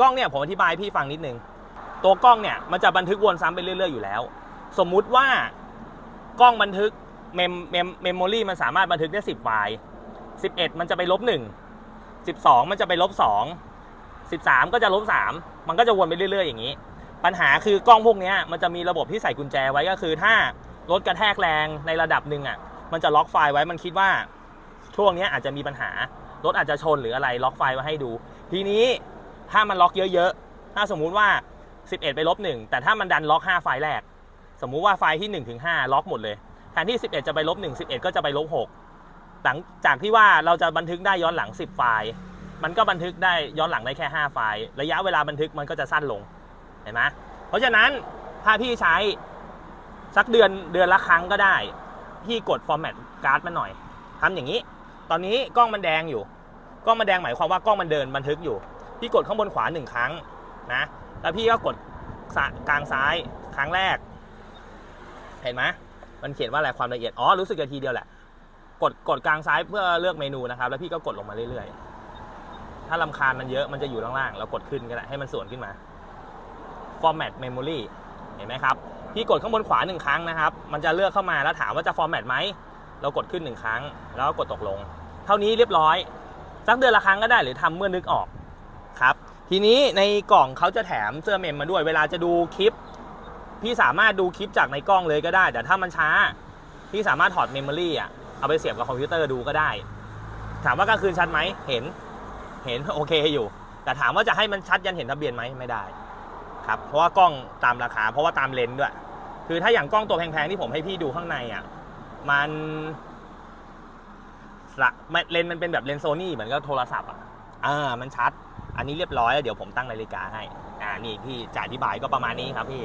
กล้องเนี่ยผมอธิบายพี่ฟังนิดนึง ตัวกล้องเนี่ยมันจะบันทึกวนซ้ำไปเรื่อย ๆอยู่แล้ว สมมุติว่ากล้องบันทึกเมมเมมเมมโมรีมันสามารถบันทึกได้ 10ไฟล์11 มันจะไปลบ1 12 มันจะไปลบ2 13 ก็จะลบ3มันก็จะวนไปเรื่อย ๆ อย่างนี้ ปัญหาคือกล้องพวกนี้มันจะมีระบบที่ใส่กุญแจไว้ก็คือ ถ้ารถกระแทกแรงในระดับหนึ่งอะมันจะล็อกไฟล์ไว้มันคิดว่าช่วงนี้อาจจะมีปัญหารถอาจจะชนหรืออะไรล็อกไฟล์ไว้ให้ดู ทีนี้ ถ้ามันล็อกเยอะๆ ถ้าสมมุติว่า 11 ไปลบ1แต่ถ้ามันดันล็อก 5 ไฟล์แรก สมมุติว่าไฟล์ที่ 1 ถึง 5 ล็อกหมดเลยแทนที่ 11 จะไปลบ1 11 ก็จะไปลบ6หลังจากที่ว่าเราจะบันทึกได้ย้อนหลัง 10 ไฟล์มันก็บันทึกได้ย้อนหลังได้แค่ 5 ไฟล์ ระยะเวลาบันทึกมันก็จะสั้นลง เห็นไหมเพราะฉะนั้นถ้าพี่ใช้สักเดือนเดือนละครั้งก็ได้ พี่กด format card มาหน่อยทำอย่างนี้ ตอนนี้กล้องมันแดงอยู่ กล้องมันแดงหมายความว่ากล้องมันเดินบันทึกอยู่ พี่กดข้างบนขวาหนึ่งครั้งนะ แล้วพี่ก็กดกลางซ้ายครั้งแรก เห็นไหมมันเขียนว่าอะไรความละเอียด อ๋อ รู้สึกจะทีเดียวแหละ กดกดกลางซ้ายเพื่อเลือกเมนูนะครับ แล้วพี่ก็กดลงมาเรื่อยๆ ถ้าลำคาญมันเยอะมันจะอยู่ล่างๆ เรากดขึ้นก็ได้ให้มันสวนขึ้นมา format memory เห็นไหมครับ พี่กดข้างบนขวาหนึ่งครั้งนะครับ มันจะเลือกเข้ามาแล้วถามว่าจะ format ไหม เรากดขึ้นหนึ่งครั้ง แล้วก็กดตกลง เท่านี้เรียบร้อย สักเดือนละครั้งก็ได้หรือทำเมื่อนึกออก ครับทีนี้ในกล่องเขาจะแถมเสื้อเมมมาด้วย เวลาจะดูคลิป พี่สามารถดูคลิปจากในกล้องเลยก็ได้ แต่ถ้ามันช้า พี่สามารถถอดเมมโมรี่อะเอาไปเสียบกับคอมพิวเตอร์ดูก็ได้ ถามว่ากลางคืนชัดไหมเห็นเห็นโอเคอยู่ แต่ถามว่าจะให้มันชัดยันเห็นทะเบียนไหมไม่ได้ครับเพราะว่ากล้องตามราคา เพราะว่าตามเลนส์ด้วย คือถ้าอย่างกล้องตัวแพงๆที่ผมให้พี่ดูข้างในอะมันเลนส์มันเป็นแบบเลนส์โซนี่เหมือนกับโทรศัพท์อะอ่ามันชัด อันนี้เรียบร้อยแล้วเดี๋ยวผมตั้งนาฬิกาให้ อ่า นี่พี่จะอธิบายก็ประมาณนี้ครับพี่